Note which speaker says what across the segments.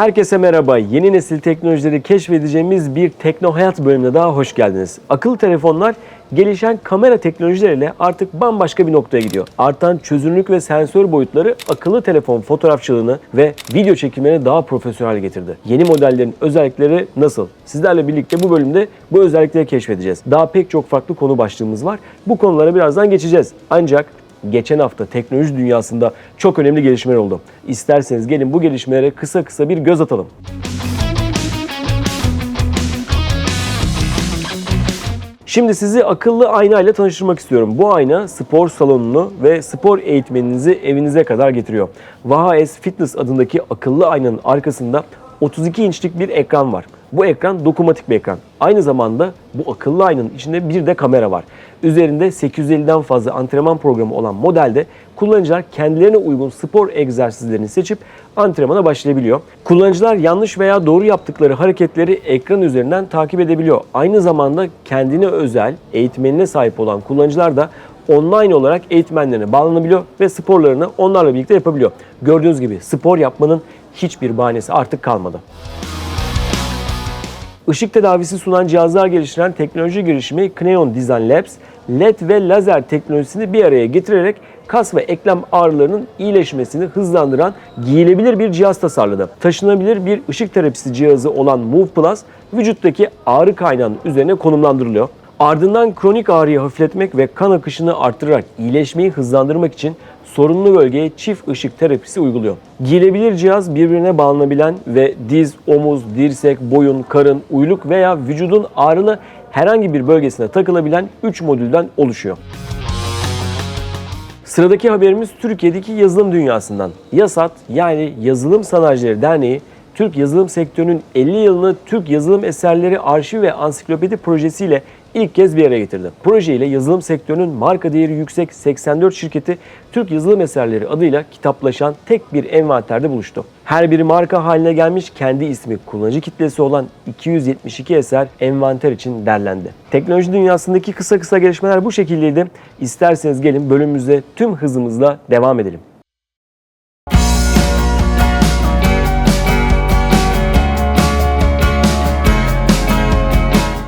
Speaker 1: Herkese merhaba. Yeni nesil teknolojileri keşfedeceğimiz bir Tekno Hayat bölümüne daha hoş geldiniz. Akıllı telefonlar gelişen kamera teknolojileriyle artık bambaşka bir noktaya gidiyor. Artan çözünürlük ve sensör boyutları akıllı telefon fotoğrafçılığını ve video çekimlerini daha profesyonel getirdi. Yeni modellerin özellikleri nasıl? Sizlerle birlikte bu bölümde bu özellikleri keşfedeceğiz. Daha pek çok farklı konu başlığımız var. Bu konulara birazdan geçeceğiz. Ancak geçen hafta teknoloji dünyasında çok önemli gelişmeler oldu. İsterseniz gelin bu gelişmelere kısa kısa bir göz atalım. Şimdi sizi akıllı ayna ile tanıştırmak istiyorum. Bu ayna spor salonunu ve spor eğitmeninizi evinize kadar getiriyor. Vaha S Fitness adındaki akıllı aynanın arkasında 32 inçlik bir ekran var. Bu ekran dokunmatik bir ekran. Aynı zamanda bu akıllı aynanın içinde bir de kamera var. Üzerinde 850'den fazla antrenman programı olan modelde kullanıcılar kendilerine uygun spor egzersizlerini seçip antrenmana başlayabiliyor. Kullanıcılar yanlış veya doğru yaptıkları hareketleri ekran üzerinden takip edebiliyor. Aynı zamanda kendine özel eğitmenine sahip olan kullanıcılar da online olarak eğitmenlerine bağlanabiliyor ve sporlarını onlarla birlikte yapabiliyor. Gördüğünüz gibi spor yapmanın hiçbir bahanesi artık kalmadı. Işık tedavisi sunan cihazlar geliştiren teknoloji girişimi Kneon Design Labs, LED ve lazer teknolojisini bir araya getirerek kas ve eklem ağrılarının iyileşmesini hızlandıran giyilebilir bir cihaz tasarladı. Taşınabilir bir ışık terapisi cihazı olan Move Plus, vücuttaki ağrı kaynağının üzerine konumlandırılıyor. Ardından kronik ağrıyı hafifletmek ve kan akışını arttırarak iyileşmeyi hızlandırmak için sorunlu bölgeye çift ışık terapisi uyguluyor. Giyilebilir cihaz birbirine bağlanabilen ve diz, omuz, dirsek, boyun, karın, uyluk veya vücudun ağrılı herhangi bir bölgesine takılabilen 3 modülden oluşuyor. Sıradaki haberimiz Türkiye'deki yazılım dünyasından. YASAT yani Yazılım Sanayicileri Derneği Türk yazılım sektörünün 50 yılını Türk yazılım eserleri arşiv ve ansiklopedi projesiyle ilk kez bir araya getirdi. Proje ile yazılım sektörünün marka değeri yüksek 84 şirketi Türk Yazılım Eserleri adıyla kitaplaşan tek bir envanterde buluştu. Her biri marka haline gelmiş kendi ismi kullanıcı kitlesi olan 272 eser envanter için derlendi. Teknoloji dünyasındaki kısa kısa gelişmeler bu şekildeydi. İsterseniz gelin bölümümüze tüm hızımızla devam edelim.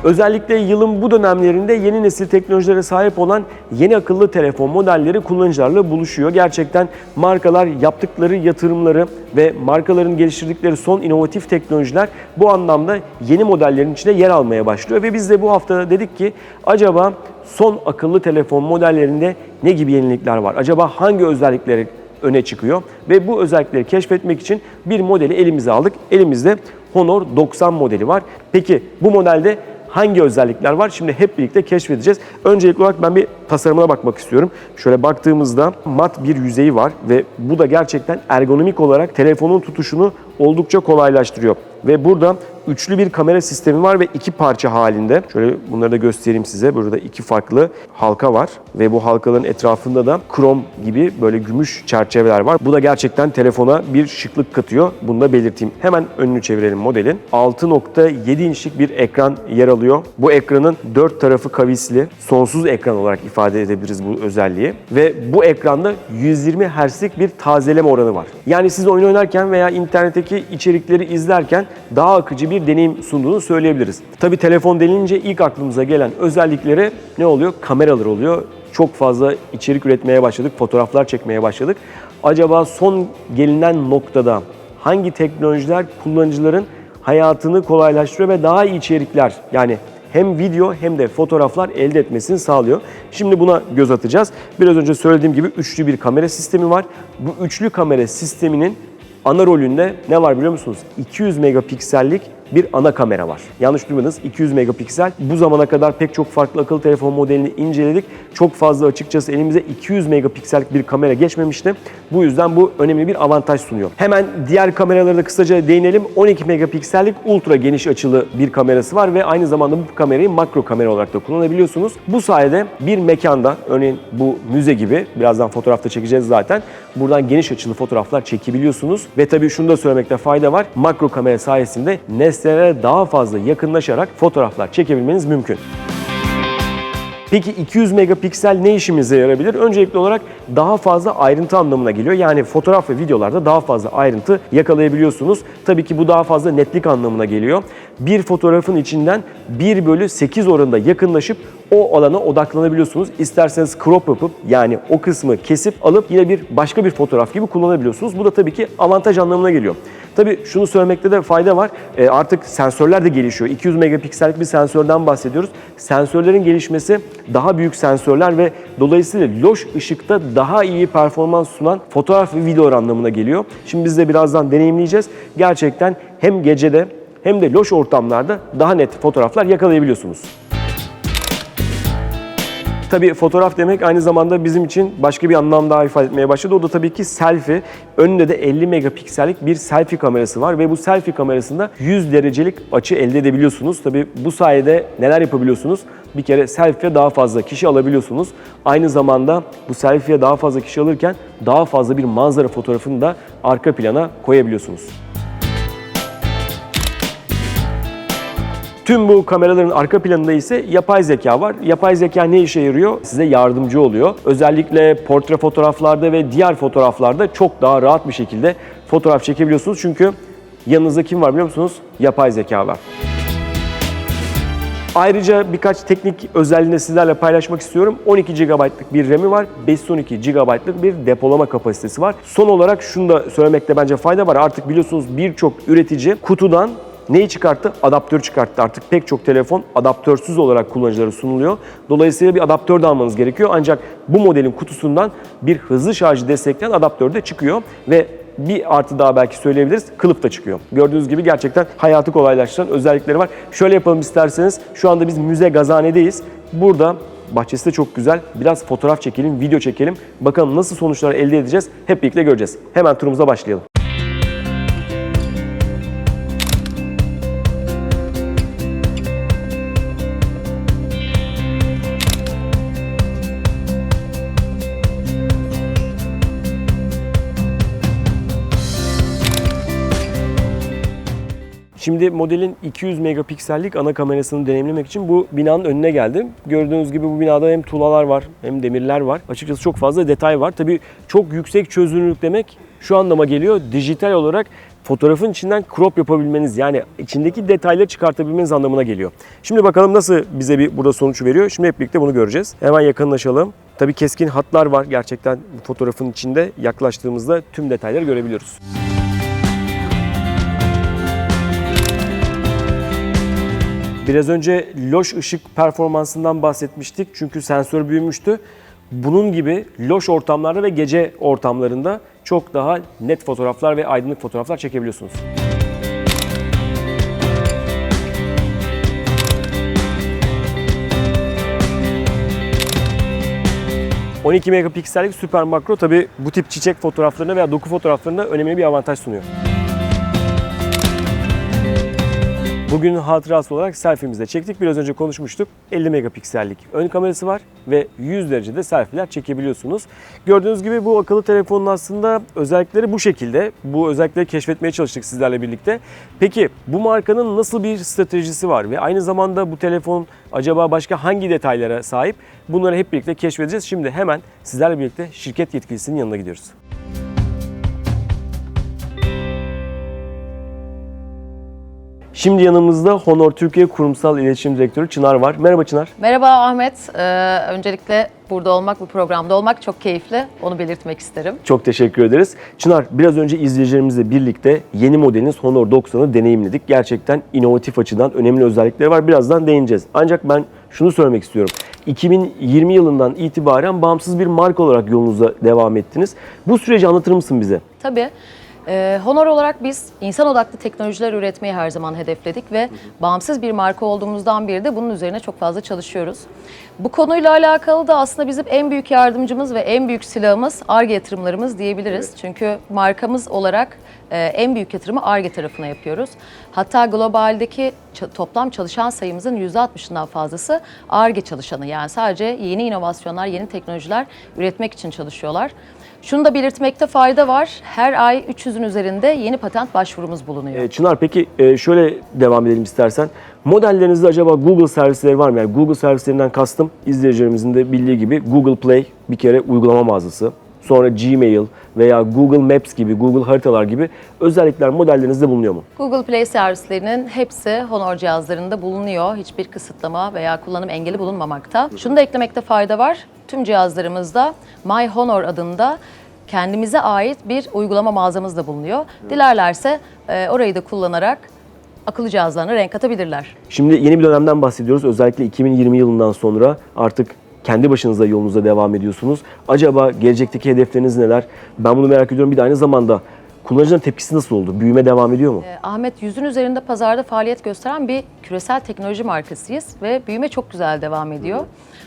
Speaker 1: Özellikle yılın bu dönemlerinde yeni nesil teknolojilere sahip olan yeni akıllı telefon modelleri kullanıcılarla buluşuyor. Gerçekten markalar yaptıkları yatırımları ve markaların geliştirdikleri son inovatif teknolojiler bu anlamda yeni modellerin içinde yer almaya başlıyor. Ve biz de bu hafta dedik ki acaba son akıllı telefon modellerinde ne gibi yenilikler var? Acaba hangi özellikleri öne çıkıyor ve bu özellikleri keşfetmek için bir modeli elimize aldık. Elimizde Honor 90 modeli var. Peki bu modelde hangi özellikler var? Şimdi hep birlikte keşfedeceğiz. Öncelikli olarak ben bir tasarımına bakmak istiyorum. Şöyle baktığımızda mat bir yüzeyi var ve bu da gerçekten ergonomik olarak telefonun tutuşunu oldukça kolaylaştırıyor. Ve burada üçlü bir kamera sistemi var ve iki parça halinde. Şöyle bunları da göstereyim size. Burada iki farklı halka var ve bu halkaların etrafında da krom gibi böyle gümüş çerçeveler var. Bu da gerçekten telefona bir şıklık katıyor. Bunu da belirteyim. Hemen önünü çevirelim modelin. 6.7 inçlik bir ekran yer alıyor. Bu ekranın dört tarafı kavisli, sonsuz ekran olarak ifade edebiliriz bu özelliği. Ve bu ekranda 120 Hz'lik bir tazeleme oranı var. Yani siz oyun oynarken veya internetteki içerikleri izlerken daha akıcı bir deneyim sunduğunu söyleyebiliriz. Tabi telefon denilince ilk aklımıza gelen özellikleri ne oluyor? Kameralar oluyor. Çok fazla içerik üretmeye başladık, fotoğraflar çekmeye başladık. Acaba son gelinen noktada hangi teknolojiler kullanıcıların hayatını kolaylaştırıyor ve daha iyi içerikler yani hem video hem de fotoğraflar elde etmesini sağlıyor. Şimdi buna göz atacağız. Biraz önce söylediğim gibi üçlü bir kamera sistemi var. Bu üçlü kamera sisteminin ana rolünde ne var biliyor musunuz? 200 megapiksellik bir ana kamera var. Yanlış duymadınız 200 megapiksel. Bu zamana kadar pek çok farklı akıllı telefon modelini inceledik. Çok fazla açıkçası elimize 200 megapiksellik bir kamera geçmemişti. Bu yüzden bu önemli bir avantaj sunuyor. Hemen diğer kameralara da kısaca değinelim. 12 megapiksellik ultra geniş açılı bir kamerası var ve aynı zamanda bu kamerayı makro kamera olarak da kullanabiliyorsunuz. Bu sayede bir mekanda örneğin bu müze gibi birazdan fotoğrafta çekeceğiz zaten. Buradan geniş açılı fotoğraflar çekebiliyorsunuz ve tabii şunu da söylemekte fayda var. Makro kamera sayesinde nesnelere daha fazla yakınlaşarak fotoğraflar çekebilmeniz mümkün. Peki 200 megapiksel ne işimize yarabilir? Öncelikli olarak daha fazla ayrıntı anlamına geliyor. Yani fotoğraf ve videolarda daha fazla ayrıntı yakalayabiliyorsunuz. Tabii ki bu daha fazla netlik anlamına geliyor. Bir fotoğrafın içinden 1 bölü 8 oranında yakınlaşıp o alana odaklanabiliyorsunuz. İsterseniz crop yapıp yani o kısmı kesip alıp yine bir başka bir fotoğraf gibi kullanabiliyorsunuz. Bu da tabii ki avantaj anlamına geliyor. Tabii şunu söylemekte de fayda var. E, artık sensörler de gelişiyor. 200 megapiksellik bir sensörden bahsediyoruz. Sensörlerin gelişmesi daha büyük sensörler ve dolayısıyla loş ışıkta daha iyi performans sunan fotoğraf ve video anlamına geliyor. Şimdi biz de birazdan deneyimleyeceğiz. Gerçekten hem gecede hem de loş ortamlarda daha net fotoğraflar yakalayabiliyorsunuz. Tabii fotoğraf demek aynı zamanda bizim için başka bir anlam daha ifade etmeye başladı. O da tabii ki selfie. Önünde de 50 megapiksellik bir selfie kamerası var ve bu selfie kamerasında 100 derecelik açı elde edebiliyorsunuz. Tabii bu sayede neler yapabiliyorsunuz? Bir kere selfie'ye daha fazla kişi alabiliyorsunuz. Aynı zamanda bu selfie'ye daha fazla kişi alırken daha fazla bir manzara fotoğrafını da arka plana koyabiliyorsunuz. Tüm bu kameraların arka planında ise yapay zeka var. Yapay zeka ne işe yarıyor? Size yardımcı oluyor. Özellikle portre fotoğraflarda ve diğer fotoğraflarda çok daha rahat bir şekilde fotoğraf çekebiliyorsunuz. Çünkü yanınızda kim var biliyor musunuz? Yapay zeka var. Ayrıca birkaç teknik özelliğini sizlerle paylaşmak istiyorum. 12 GB'lık bir RAM'i var, 512 GB'lık bir depolama kapasitesi var. Son olarak şunu da söylemekte bence fayda var. Artık biliyorsunuz birçok üretici kutudan Neyi çıkarttı? Adaptör çıkarttı. Artık pek çok telefon adaptörsüz olarak kullanıcılara sunuluyor. Dolayısıyla bir adaptör de almanız gerekiyor. Ancak bu modelin kutusundan bir hızlı şarjı destekleyen adaptör de çıkıyor ve bir artı daha belki söyleyebiliriz. Kılıf da çıkıyor. Gördüğünüz gibi gerçekten hayatı kolaylaştıran özellikleri var. Şöyle yapalım isterseniz. Şu anda biz Müze Gazane'deyiz. Burada bahçesi de çok güzel. Biraz fotoğraf çekelim, video çekelim. Bakalım nasıl sonuçlar elde edeceğiz. Hep birlikte göreceğiz. Hemen turumuza başlayalım. Şimdi modelin 200 megapiksellik ana kamerasını deneyimlemek için bu binanın önüne geldim. Gördüğünüz gibi bu binada hem tuğlalar var hem demirler var. Açıkçası çok fazla detay var. Tabii çok yüksek çözünürlük demek şu anlama geliyor. Dijital olarak fotoğrafın içinden crop yapabilmeniz yani içindeki detayları çıkartabilmeniz anlamına geliyor. Şimdi bakalım nasıl bize bir burada sonuç veriyor. Şimdi hep birlikte bunu göreceğiz. Hemen yakınlaşalım. Tabii keskin hatlar var gerçekten bu fotoğrafın içinde yaklaştığımızda tüm detayları görebiliyoruz. Biraz önce loş ışık performansından bahsetmiştik çünkü sensör büyümüştü. Bunun gibi loş ortamlarda ve gece ortamlarında çok daha net fotoğraflar ve aydınlık fotoğraflar çekebiliyorsunuz. ...12 megapiksellik süper makro tabi bu tip çiçek fotoğraflarına veya doku fotoğraflarında önemli bir avantaj sunuyor. Bugünün hatırası olarak selfie'mizi çektik. Biraz önce konuşmuştuk. 50 megapiksellik ön kamerası var ve 100 derecede selfie'ler çekebiliyorsunuz. Gördüğünüz gibi bu akıllı telefonun aslında özellikleri bu şekilde. Bu özellikleri keşfetmeye çalıştık sizlerle birlikte. Peki bu markanın nasıl bir stratejisi var ve aynı zamanda bu telefon acaba başka hangi detaylara sahip? Bunları hep birlikte keşfedeceğiz. Şimdi hemen sizlerle birlikte şirket yetkilisinin yanına gidiyoruz. Şimdi yanımızda Honor Türkiye Kurumsal İletişim Direktörü Çınar var. Merhaba Çınar.
Speaker 2: Merhaba Ahmet. Ee, öncelikle burada olmak, bu programda olmak çok keyifli. Onu belirtmek isterim.
Speaker 1: Çok teşekkür ederiz. Çınar biraz önce izleyicilerimizle birlikte yeni modeliniz Honor 90'ı deneyimledik. Gerçekten inovatif açıdan önemli özellikleri var. Birazdan değineceğiz. Ancak ben şunu söylemek istiyorum. 2020 yılından itibaren bağımsız bir marka olarak yolunuza devam ettiniz. Bu süreci anlatır mısın bize?
Speaker 2: Tabii. Ee, Honor olarak biz insan odaklı teknolojiler üretmeyi her zaman hedefledik ve bağımsız bir marka olduğumuzdan beri de bunun üzerine çok fazla çalışıyoruz. Bu konuyla alakalı da aslında bizim en büyük yardımcımız ve en büyük silahımız ARGE yatırımlarımız diyebiliriz. Çünkü markamız olarak e, en büyük yatırımı ARGE tarafına yapıyoruz. Hatta globaldeki toplam çalışan sayımızın %60'ından fazlası ARGE çalışanı. Yani sadece yeni inovasyonlar, yeni teknolojiler üretmek için çalışıyorlar. Şunu da belirtmekte fayda var. Her ay 300'ün üzerinde yeni patent başvurumuz bulunuyor.
Speaker 1: E, Çınar peki e, şöyle devam edelim istersen. Modellerinizde acaba Google servisleri var mı? Yani Google servislerinden kastım izleyicilerimizin de bildiği gibi Google Play bir kere uygulama mağazası. Sonra Gmail veya Google Maps gibi, Google haritalar gibi özellikler modellerinizde bulunuyor mu?
Speaker 2: Google Play servislerinin hepsi Honor cihazlarında bulunuyor. Hiçbir kısıtlama veya kullanım engeli bulunmamakta. Şunu da eklemekte fayda var. Tüm cihazlarımızda My Honor adında kendimize ait bir uygulama mağazamız da bulunuyor. Dilerlerse e, orayı da kullanarak akıllı cihazlarına renk katabilirler.
Speaker 1: Şimdi yeni bir dönemden bahsediyoruz. Özellikle 2020 yılından sonra artık kendi başınıza yolunuza devam ediyorsunuz. Acaba gelecekteki hedefleriniz neler? Ben bunu merak ediyorum. Bir de aynı zamanda kullanıcıların tepkisi nasıl oldu? Büyüme devam ediyor mu?
Speaker 2: E, Ahmet yüzün üzerinde pazarda faaliyet gösteren bir küresel teknoloji markasıyız ve büyüme çok güzel devam ediyor.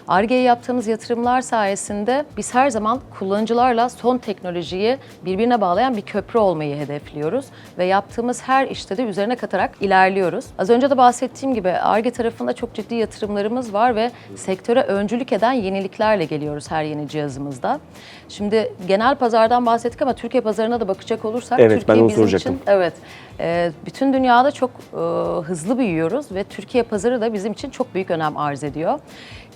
Speaker 2: Ar-Ge'ye yaptığımız yatırımlar sayesinde biz her zaman kullanıcılarla son teknolojiyi birbirine bağlayan bir köprü olmayı hedefliyoruz ve yaptığımız her işte de üzerine katarak ilerliyoruz. Az önce de bahsettiğim gibi Ar-Ge tarafında çok ciddi yatırımlarımız var ve sektöre öncülük eden yeniliklerle geliyoruz her yeni cihazımızda. Şimdi genel pazardan bahsettik ama Türkiye pazarına da bakacak olursak
Speaker 1: Evet, ben
Speaker 2: Türkiye
Speaker 1: onu
Speaker 2: bizim
Speaker 1: soracaktım.
Speaker 2: için Evet. Ee, bütün dünyada çok e, hızlı büyüyoruz ve Türkiye pazarı da bizim için çok büyük önem arz ediyor.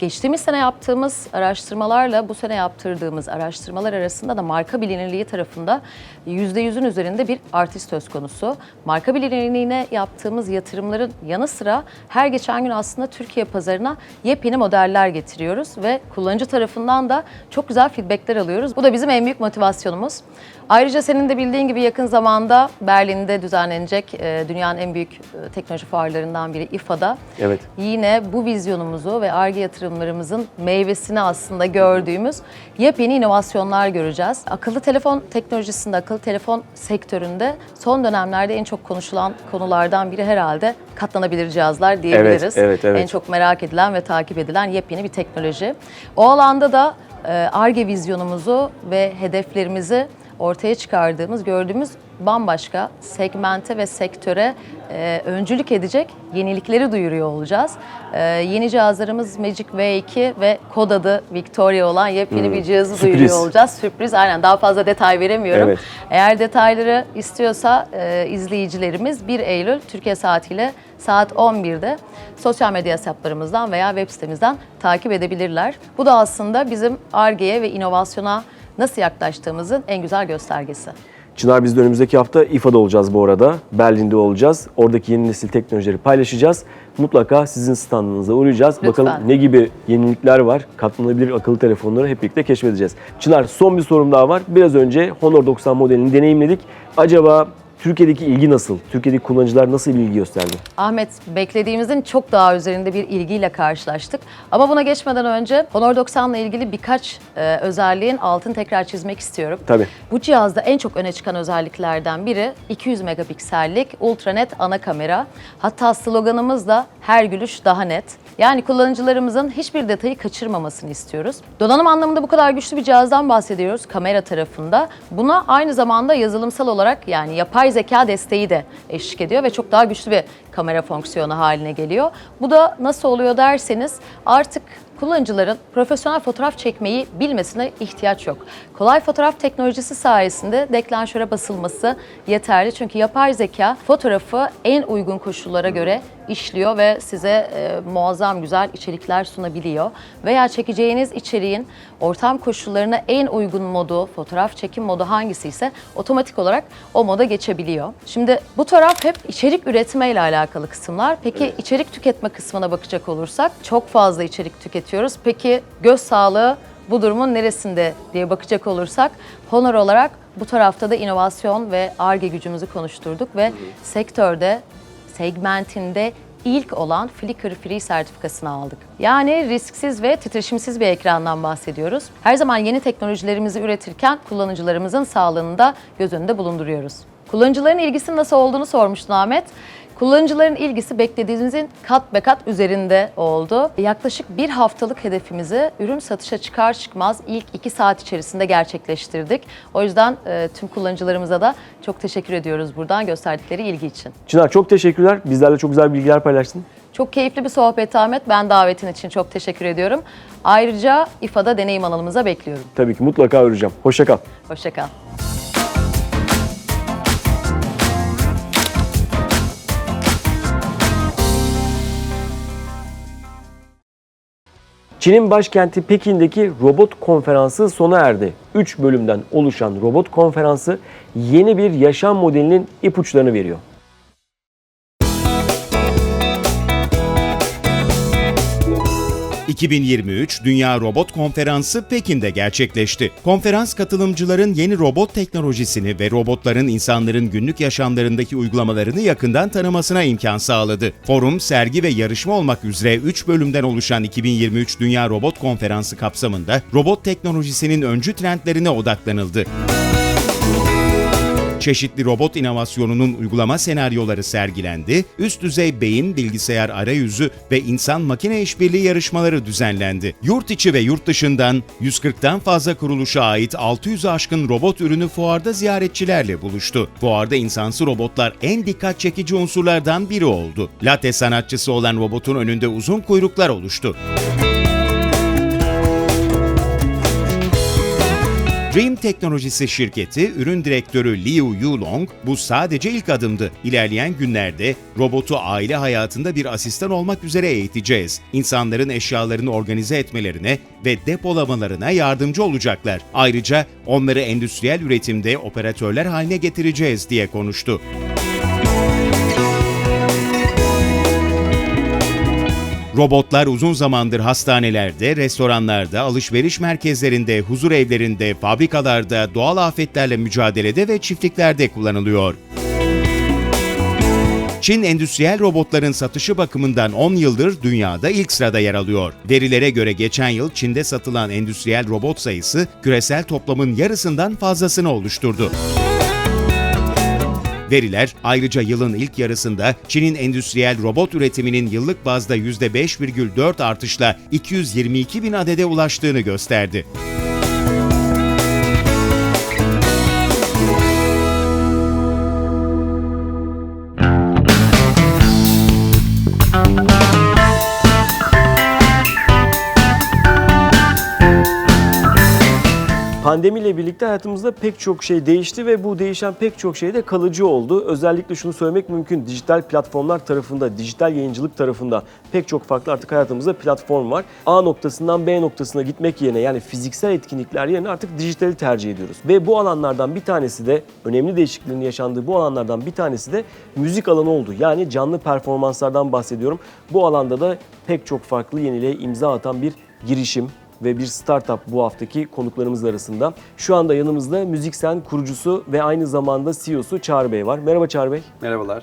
Speaker 2: Geçtiğimiz sene yaptığımız araştırmalarla bu sene yaptırdığımız araştırmalar arasında da marka bilinirliği tarafında %100'ün üzerinde bir artış söz konusu. Marka bilinirliğine yaptığımız yatırımların yanı sıra her geçen gün aslında Türkiye pazarına yepyeni modeller getiriyoruz ve kullanıcı tarafından da çok güzel feedbackler alıyoruz. Bu da bizim en büyük motivasyonumuz. Ayrıca senin de bildiğin gibi yakın zamanda Berlin'de düzenlenecek e, dünyanın en büyük e, teknoloji fuarlarından biri İFA'da
Speaker 1: Evet.
Speaker 2: yine bu vizyonumuzu ve ARGE yatırımlarımızın meyvesini aslında gördüğümüz yepyeni inovasyonlar göreceğiz. Akıllı telefon teknolojisinde, akıllı telefon sektöründe son dönemlerde en çok konuşulan konulardan biri herhalde katlanabilir cihazlar diyebiliriz.
Speaker 1: evet, evet.
Speaker 2: En çok merak edilen ve takip edilen yepyeni bir teknoloji. O alanda da ARGE vizyonumuzu ve hedeflerimizi ortaya çıkardığımız, gördüğümüz bambaşka segmente ve sektöre e, öncülük edecek yenilikleri duyuruyor olacağız. E, yeni cihazlarımız Magic V2 ve kod adı Victoria olan yepyeni bir cihazı
Speaker 1: Hmm, Sürpriz.
Speaker 2: duyuruyor olacağız. Sürpriz aynen daha fazla detay veremiyorum.
Speaker 1: Evet.
Speaker 2: Eğer detayları istiyorsa e, izleyicilerimiz 1 Eylül Türkiye saatiyle saat 11'de sosyal medya hesaplarımızdan veya web sitemizden takip edebilirler. Bu da aslında bizim ARGE'ye ve inovasyona nasıl yaklaştığımızın en güzel göstergesi.
Speaker 1: Çınar biz de önümüzdeki hafta İFA'da olacağız bu arada. Berlin'de olacağız. Oradaki yeni nesil teknolojileri paylaşacağız. Mutlaka sizin standınıza uğrayacağız.
Speaker 2: Lütfen.
Speaker 1: Bakalım ne gibi yenilikler var. Katlanabilir akıllı telefonları hep birlikte keşfedeceğiz. Çınar son bir sorum daha var. Biraz önce Honor 90 modelini deneyimledik. Acaba Türkiye'deki ilgi nasıl? Türkiye'deki kullanıcılar nasıl bir ilgi gösterdi?
Speaker 2: Ahmet, beklediğimizin çok daha üzerinde bir ilgiyle karşılaştık. Ama buna geçmeden önce Honor 90 ile ilgili birkaç e, özelliğin altını tekrar çizmek istiyorum.
Speaker 1: Tabii.
Speaker 2: Bu cihazda en çok öne çıkan özelliklerden biri 200 megapiksellik ultranet ana kamera. Hatta sloganımız da her gülüş daha net. Yani kullanıcılarımızın hiçbir detayı kaçırmamasını istiyoruz. Donanım anlamında bu kadar güçlü bir cihazdan bahsediyoruz kamera tarafında. Buna aynı zamanda yazılımsal olarak yani yapay zeka desteği de eşlik ediyor ve çok daha güçlü bir kamera fonksiyonu haline geliyor. Bu da nasıl oluyor derseniz artık kullanıcıların profesyonel fotoğraf çekmeyi bilmesine ihtiyaç yok. Kolay fotoğraf teknolojisi sayesinde deklanşöre basılması yeterli. Çünkü yapay zeka fotoğrafı en uygun koşullara göre işliyor ve size e, muazzam güzel içerikler sunabiliyor. Veya çekeceğiniz içeriğin ortam koşullarına en uygun modu, fotoğraf çekim modu hangisi ise otomatik olarak o moda geçebiliyor. Şimdi bu taraf hep içerik üretme ile alakalı kısımlar. Peki içerik tüketme kısmına bakacak olursak çok fazla içerik tüketiyoruz. Peki göz sağlığı bu durumun neresinde diye bakacak olursak Honor olarak bu tarafta da inovasyon ve ARGE gücümüzü konuşturduk ve sektörde segmentinde ilk olan Flickr Free sertifikasını aldık. Yani risksiz ve titreşimsiz bir ekrandan bahsediyoruz. Her zaman yeni teknolojilerimizi üretirken kullanıcılarımızın sağlığını da göz önünde bulunduruyoruz. Kullanıcıların ilgisinin nasıl olduğunu sormuştun Ahmet. Kullanıcıların ilgisi beklediğimizin kat be kat üzerinde oldu. Yaklaşık bir haftalık hedefimizi ürün satışa çıkar çıkmaz ilk iki saat içerisinde gerçekleştirdik. O yüzden e, tüm kullanıcılarımıza da çok teşekkür ediyoruz buradan gösterdikleri ilgi için.
Speaker 1: Çınar çok teşekkürler. Bizlerle çok güzel bilgiler paylaştın.
Speaker 2: Çok keyifli bir sohbet Ahmet. Ben davetin için çok teşekkür ediyorum. Ayrıca İFA'da deneyim alanımıza bekliyorum.
Speaker 1: Tabii ki mutlaka uğrayacağım. Hoşça kal.
Speaker 2: Hoşçakal.
Speaker 1: Çin'in başkenti Pekin'deki robot konferansı sona erdi. 3 bölümden oluşan robot konferansı yeni bir yaşam modelinin ipuçlarını veriyor.
Speaker 3: ...2023 Dünya Robot Konferansı Pekin'de gerçekleşti. Konferans katılımcıların yeni robot teknolojisini ve robotların insanların günlük yaşamlarındaki uygulamalarını yakından tanımasına imkan sağladı. Forum, sergi ve yarışma olmak üzere 3 bölümden oluşan 2023 Dünya Robot Konferansı kapsamında robot teknolojisinin öncü trendlerine odaklanıldı. Çeşitli robot inovasyonunun uygulama senaryoları sergilendi, üst düzey beyin, bilgisayar arayüzü ve insan makine işbirliği yarışmaları düzenlendi. Yurt içi ve yurt dışından 140'tan fazla kuruluşa ait 600'ü aşkın robot ürünü fuarda ziyaretçilerle buluştu. Fuarda insansı robotlar en dikkat çekici unsurlardan biri oldu. Latte sanatçısı olan robotun önünde uzun kuyruklar oluştu. Dream Teknolojisi şirketi ürün direktörü Liu Yulong, bu sadece ilk adımdı. İlerleyen günlerde robotu aile hayatında bir asistan olmak üzere eğiteceğiz. İnsanların eşyalarını organize etmelerine ve depolamalarına yardımcı olacaklar. Ayrıca onları endüstriyel üretimde operatörler haline getireceğiz diye konuştu. Robotlar uzun zamandır hastanelerde, restoranlarda, alışveriş merkezlerinde, huzur evlerinde, fabrikalarda, doğal afetlerle mücadelede ve çiftliklerde kullanılıyor. Çin endüstriyel robotların satışı bakımından 10 yıldır dünyada ilk sırada yer alıyor. Verilere göre geçen yıl Çin'de satılan endüstriyel robot sayısı küresel toplamın yarısından fazlasını oluşturdu. Veriler ayrıca yılın ilk yarısında Çin'in endüstriyel robot üretiminin yıllık bazda %5,4 artışla 222 bin adede ulaştığını gösterdi.
Speaker 1: Pandemiyle birlikte hayatımızda pek çok şey değişti ve bu değişen pek çok şey de kalıcı oldu. Özellikle şunu söylemek mümkün. Dijital platformlar tarafında, dijital yayıncılık tarafında pek çok farklı artık hayatımızda platform var. A noktasından B noktasına gitmek yerine yani fiziksel etkinlikler yerine artık dijitali tercih ediyoruz. Ve bu alanlardan bir tanesi de önemli değişikliklerin yaşandığı bu alanlardan bir tanesi de müzik alanı oldu. Yani canlı performanslardan bahsediyorum. Bu alanda da pek çok farklı yeniliğe imza atan bir girişim, ve bir startup bu haftaki konuklarımız arasında. Şu anda yanımızda Müziksen kurucusu ve aynı zamanda CEO'su Çağrı Bey var. Merhaba Çağrı Bey.
Speaker 4: Merhabalar.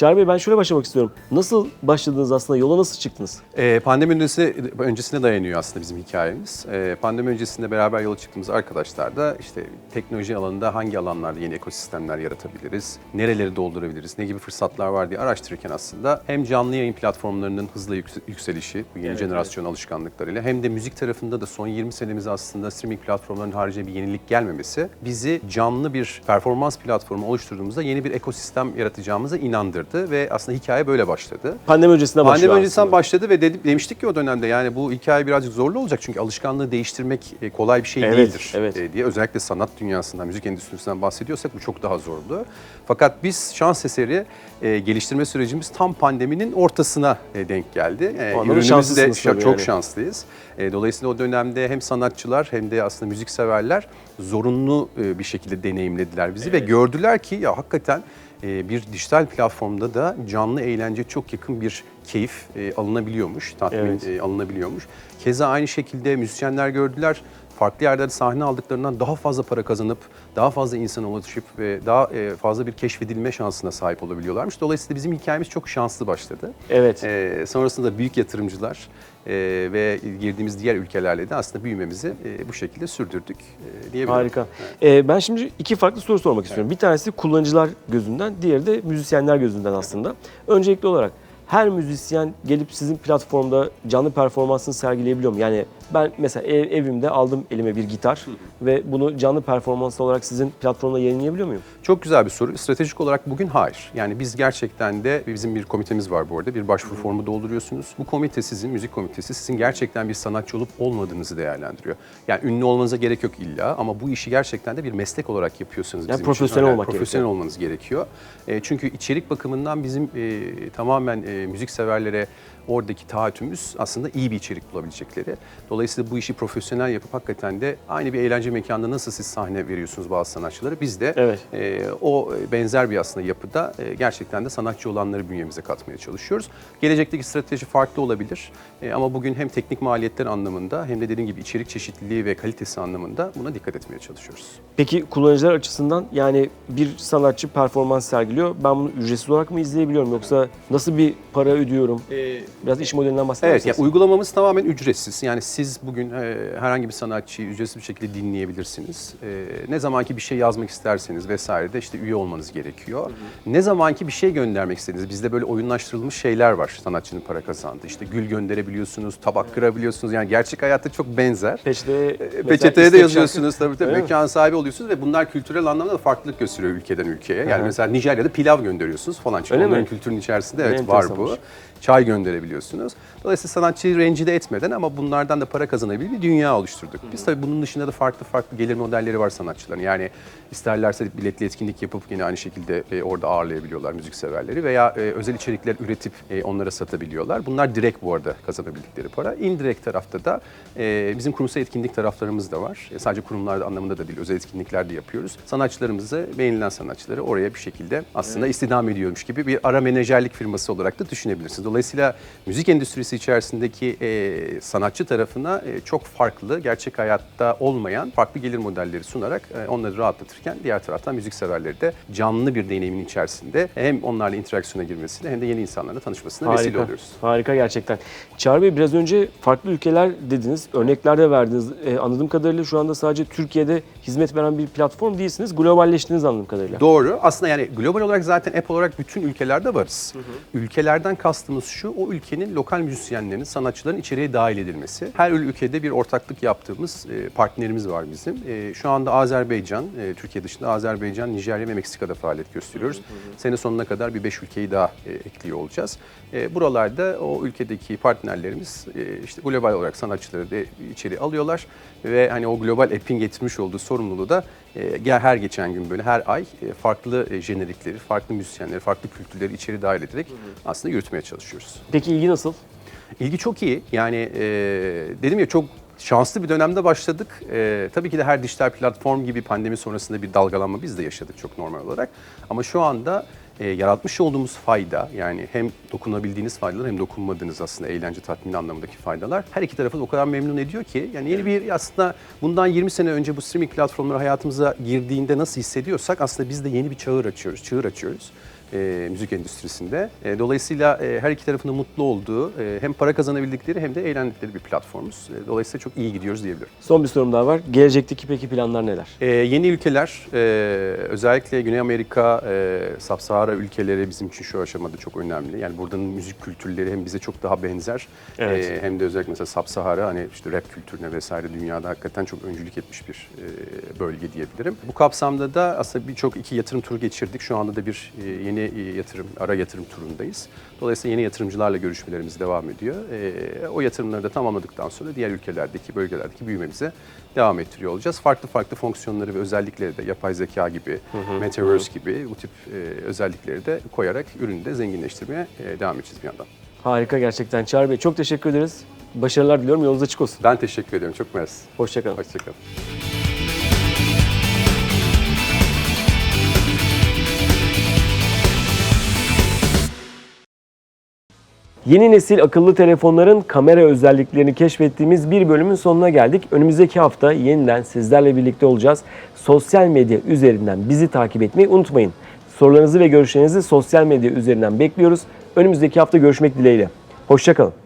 Speaker 1: Çağrı Bey ben şöyle başlamak istiyorum. Nasıl başladınız aslında? Yola nasıl çıktınız?
Speaker 4: Ee, pandemi öncesi, öncesine dayanıyor aslında bizim hikayemiz. Ee, pandemi öncesinde beraber yola çıktığımız arkadaşlar da işte teknoloji alanında hangi alanlarda yeni ekosistemler yaratabiliriz, nereleri doldurabiliriz, ne gibi fırsatlar var diye araştırırken aslında hem canlı yayın platformlarının hızla yüks- yükselişi, bu yeni jenerasyon alışkanlıklarıyla hem de müzik tarafında da son 20 senemiz aslında streaming platformlarının haricinde bir yenilik gelmemesi bizi canlı bir performans platformu oluşturduğumuzda yeni bir ekosistem yaratacağımıza inandırdı ve aslında hikaye böyle başladı.
Speaker 1: Pandemi öncesinden başlıyor
Speaker 4: Pandemi öncesinden
Speaker 1: aslında.
Speaker 4: başladı ve dedi, demiştik ki o dönemde yani bu hikaye birazcık zorlu olacak çünkü alışkanlığı değiştirmek e, kolay bir şey
Speaker 1: Evet,
Speaker 4: değildir
Speaker 1: evet.
Speaker 4: e, diye özellikle sanat dünyasından, müzik endüstrisinden bahsediyorsak bu çok daha zordu. Fakat biz şans eseri e, geliştirme sürecimiz tam pandeminin ortasına e, denk geldi. E, ürünümüz de çok
Speaker 1: yani.
Speaker 4: şanslıyız. E, dolayısıyla o dönemde hem sanatçılar hem de aslında müzikseverler zorunlu e, bir şekilde deneyimlediler bizi ve gördüler ki ya hakikaten bir dijital platformda da canlı eğlence çok yakın bir keyif e, alınabiliyormuş, tatmin
Speaker 1: Evet.
Speaker 4: e, alınabiliyormuş. Keza aynı şekilde müzisyenler gördüler. Farklı yerlerde sahne aldıklarından daha fazla para kazanıp, daha fazla insana ulaşıp ve daha e, fazla bir keşfedilme şansına sahip olabiliyorlarmış. Dolayısıyla bizim hikayemiz çok şanslı başladı.
Speaker 1: Evet.
Speaker 4: E, sonrasında büyük yatırımcılar e, ve girdiğimiz diğer ülkelerle de aslında büyümemizi e, bu şekilde sürdürdük e, diyebilirim.
Speaker 1: Harika. Ee, ben şimdi iki farklı soru sormak istiyorum. Bir tanesi kullanıcılar gözünden, diğeri de müzisyenler gözünden aslında. Öncelikli olarak her müzisyen gelip sizin platformda canlı performansını sergileyebiliyor mu? Yani ben mesela ev- evimde aldım elime bir gitar ve bunu canlı performans olarak sizin platformda yayınlayabiliyor muyum?
Speaker 4: Çok güzel bir soru. Stratejik olarak bugün hayır. Yani biz gerçekten de bizim bir komitemiz var bu arada. Bir başvuru formu dolduruyorsunuz. Bu komite sizin, müzik komitesi sizin gerçekten bir sanatçı olup olmadığınızı değerlendiriyor. Yani ünlü olmanıza gerek yok illa ama bu işi gerçekten de bir meslek olarak yapıyorsanız
Speaker 1: Yani
Speaker 4: bizim
Speaker 1: profesyonel
Speaker 4: için,
Speaker 1: olmak
Speaker 4: profesyonel
Speaker 1: gerekiyor.
Speaker 4: olmanız gerekiyor. E, çünkü içerik bakımından bizim e, tamamen e, müzik severlere oradaki taahhütümüz aslında iyi bir içerik bulabilecekleri. Dolayısıyla bu işi profesyonel yapıp hakikaten de aynı bir eğlence mekanında nasıl siz sahne veriyorsunuz bazı sanatçılara biz de
Speaker 1: Evet.
Speaker 4: e, o benzer bir aslında yapıda e, gerçekten de sanatçı olanları bünyemize katmaya çalışıyoruz. Gelecekteki strateji farklı olabilir E, ama bugün hem teknik maliyetler anlamında hem de dediğim gibi içerik çeşitliliği ve kalitesi anlamında buna dikkat etmeye çalışıyoruz.
Speaker 1: Peki kullanıcılar açısından yani bir sanatçı performans sergiliyor. Ben bunu ücretsiz olarak mı izleyebiliyorum yoksa nasıl bir para ödüyorum? Biraz iş modelinden bahseder
Speaker 4: Evet,
Speaker 1: misiniz?
Speaker 4: yani uygulamamız tamamen ücretsiz. Yani siz bugün e, herhangi bir sanatçıyı ücretsiz bir şekilde dinleyebilirsiniz. E, ne zamanki bir şey yazmak isterseniz vesaire de işte üye olmanız gerekiyor. Ne zamanki bir şey göndermek istediğiniz, bizde böyle oyunlaştırılmış şeyler var sanatçının para kazandığı. İşte gül gönderebiliyorsunuz, tabak kırabiliyorsunuz. Yani gerçek hayatta çok benzer.
Speaker 1: Peçeteye, mesela
Speaker 4: Peçeteye de
Speaker 1: istek
Speaker 4: yazıyorsunuz tabii tabii.
Speaker 1: Öyle mi?
Speaker 4: Mekan sahibi oluyorsunuz ve bunlar kültürel anlamda da farklılık gösteriyor ülkeden ülkeye. Yani mesela Nijerya'da pilav gönderiyorsunuz falan. Çünkü
Speaker 1: Öyle
Speaker 4: onların
Speaker 1: mi?
Speaker 4: kültürün içerisinde evet var bu.
Speaker 1: enteresanmış.
Speaker 4: Çay gönderebiliyorsunuz. Dolayısıyla sanatçıyı rencide etmeden ama bunlardan da para kazanabildiği bir dünya oluşturduk. Biz tabii bunun dışında da farklı farklı gelir modelleri var sanatçıların. Yani isterlerse biletli etkinlik yapıp yine aynı şekilde e, orada ağırlayabiliyorlar müzikseverleri veya e, özel içerikler üretip e, onlara satabiliyorlar. Bunlar direkt bu arada kazanabildikleri para. Indirekt tarafta da e, bizim kurumsal etkinlik taraflarımız da var. E, sadece kurumlarda anlamında da değil, özel etkinlikler de yapıyoruz. Sanatçılarımızı, beğenilen sanatçıları oraya bir şekilde aslında istihdam ediyormuş gibi bir ara menajerlik firması olarak da düşünebilirsiniz. Dolayısıyla müzik endüstrisi içerisindeki e, sanatçı tarafına e, çok farklı, gerçek hayatta olmayan farklı gelir modelleri sunarak e, onları rahatlatırken diğer taraftan müzik severleri de canlı bir deneyimin içerisinde hem onlarla interaksiyona girmesine hem de yeni insanlarla tanışmasına vesile
Speaker 1: Harika.
Speaker 4: oluyoruz.
Speaker 1: Harika gerçekten. Çağrı Bey biraz önce farklı ülkeler dediniz, örnekler de verdiniz. Ee, anladığım kadarıyla şu anda sadece Türkiye'de hizmet veren bir platform değilsiniz. Globalleştiniz anladığım kadarıyla.
Speaker 4: Doğru. Aslında yani global olarak zaten app olarak bütün ülkelerde varız. Ülkelerden kastımız şu, o ülkenin lokal müzisyenlerin, sanatçıların içeriye dahil edilmesi. Her ülkede bir ortaklık yaptığımız e, partnerimiz var bizim. E, Şu anda Azerbaycan, e, Türkiye dışında Azerbaycan, Nijerya ve Meksika'da faaliyet gösteriyoruz. Sene sonuna kadar bir beş ülkeyi daha ekliyor olacağız. Buralarda o ülkedeki partnerlerimiz işte global olarak sanatçıları da içeri alıyorlar ve hani o global app'in getirmiş olduğu sorumluluğu da her geçen gün böyle her ay farklı jenerikleri, farklı müzisyenleri, farklı kültürleri içeri dahil ederek aslında yürütmeye çalışıyoruz.
Speaker 1: Peki ilgi nasıl?
Speaker 4: İlgi çok iyi. Yani e, dedim ya çok şanslı bir dönemde başladık. E, tabii ki de her dijital platform gibi pandemi sonrasında bir dalgalanma biz de yaşadık çok normal olarak. Ama şu anda e, yaratmış olduğumuz fayda yani hem dokunabildiğiniz faydalar hem dokunmadığınız aslında eğlence tatmini anlamındaki faydalar her iki tarafı da o kadar memnun ediyor ki yani yeni bir aslında bundan 20 sene önce bu streaming platformları hayatımıza girdiğinde nasıl hissediyorsak aslında biz de yeni bir çağır açıyoruz, çığır açıyoruz e, müzik endüstrisinde. E, dolayısıyla e, her iki tarafında mutlu olduğu e, hem para kazanabildikleri hem de eğlendikleri bir platformuz. E, dolayısıyla çok iyi gidiyoruz diyebilirim.
Speaker 1: Son bir sorum daha var. Gelecekteki peki planlar neler?
Speaker 4: E, yeni ülkeler, e, özellikle Güney Amerika, e, Sub-Sahara ülkeleri bizim için şu aşamada çok önemli. Yani buradanın müzik kültürleri hem bize çok daha benzer
Speaker 1: Evet.
Speaker 4: e, hem de özellikle mesela Sub-Sahara hani işte rap kültürüne vesaire dünyada hakikaten çok öncülük etmiş bir e, bölge diyebilirim. Bu kapsamda da aslında birçok iki yatırım turu geçirdik. Şu anda da bir e, yeni e, yatırım, ara yatırım turundayız. Dolayısıyla yeni yatırımcılarla görüşmelerimiz devam ediyor. E, o yatırımları da tamamladıktan sonra diğer ülkelerdeki, bölgelerdeki büyümemize devam ettiriyor olacağız. Farklı farklı fonksiyonları ve özellikleri de yapay zeka gibi, metaverse gibi bu tip e, özellikleri de koyarak ürünü de zenginleştirmeye e, devam edeceğiz bir yandan.
Speaker 1: Harika gerçekten. Çağrı Bey çok teşekkür ederiz. Başarılar diliyorum. Yolunuz açık olsun.
Speaker 4: Ben teşekkür ediyorum. Çok mersi.
Speaker 1: Hoşçakalın.
Speaker 4: Hoşçakalın.
Speaker 1: Yeni nesil akıllı telefonların kamera özelliklerini keşfettiğimiz bir bölümün sonuna geldik. Önümüzdeki hafta yeniden sizlerle birlikte olacağız. Sosyal medya üzerinden bizi takip etmeyi unutmayın. Sorularınızı ve görüşlerinizi sosyal medya üzerinden bekliyoruz. Önümüzdeki hafta görüşmek dileğiyle. Hoşçakalın.